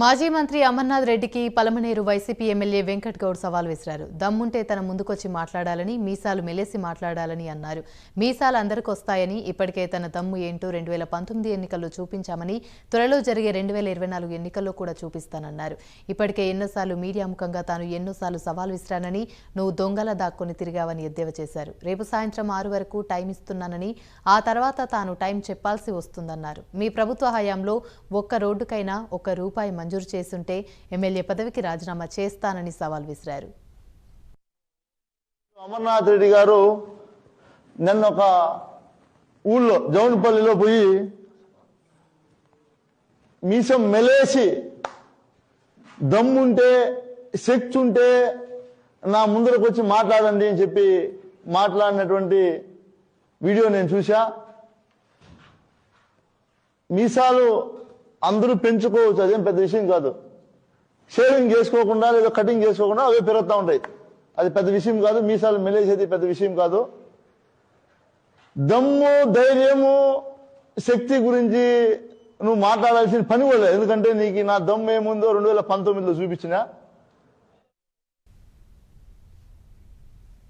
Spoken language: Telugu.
మాజీ మంత్రి అమర్నాథ్ రెడ్డికి పలమనేరు వైసీపీ ఎమ్మెల్యే వెంకట్ గౌడ్ సవాల్ విసిరారు దమ్ముంటే తన ముందుకొచ్చి మాట్లాడాలని మీసాలు మెలేసి మాట్లాడాలని అన్నారు. మీసాలు అందరికి వస్తాయని ఇప్పటికే తన దమ్ము ఏంటో రెండు వేల పంతొమ్మిది ఎన్నికల్లో చూపించామని త్వరలో జరిగే రెండు వేల ఇరవై నాలుగు ఎన్నికల్లో కూడా చూపిస్తానన్నారు. ఇప్పటికే ఎన్నోసార్లు మీడియా ముఖంగా తాను ఎన్నోసార్లు సవాల్ విసిరానని నువ్వు దొంగల దాక్కుని తిరిగావని ఎద్దేవా చేశారు. రేపు సాయంత్రం ఆరు వరకు టైం ఇస్తున్నానని ఆ తర్వాత తాను టైం చెప్పాల్సి వస్తుందన్నారు. మీ ప్రభుత్వ హయాంలో ఒక్క రోడ్డుకైనా ఒక్క రూపాయి మంజూరు చేస్తుంటే ఎమ్మెల్యే పదవికి రాజీనామా చేస్తానని సవాల్ విసిరారు. అమర్నాథ్ రెడ్డి గారు నిన్న ఒక ఊళ్ళో జౌన్పల్లిలో పోయి మీసం మెలేసి దమ్ముంటే శక్తి ఉంటే నా ముందరకు వచ్చి మాట్లాడండి అని చెప్పి మాట్లాడినటువంటి వీడియో నేను చూసా మీసాలు అందరూ పెంచుకోవచ్చు అదేం పెద్ద విషయం కాదు. షేవింగ్ చేసుకోకుండా లేదా కటింగ్ చేసుకోకుండా అవే పెరుగుతూ ఉంటాయి. అది పెద్ద విషయం కాదు మీసాలు మెలేసేది పెద్ద విషయం కాదు. దమ్ము ధైర్యము శక్తి గురించి నువ్వు మాట్లాడాల్సిన పని కూడా లేదు. ఎందుకంటే నీకు నా దమ్ము ఏముందో రెండు వేల పంతొమ్మిదిలో చూపించిన.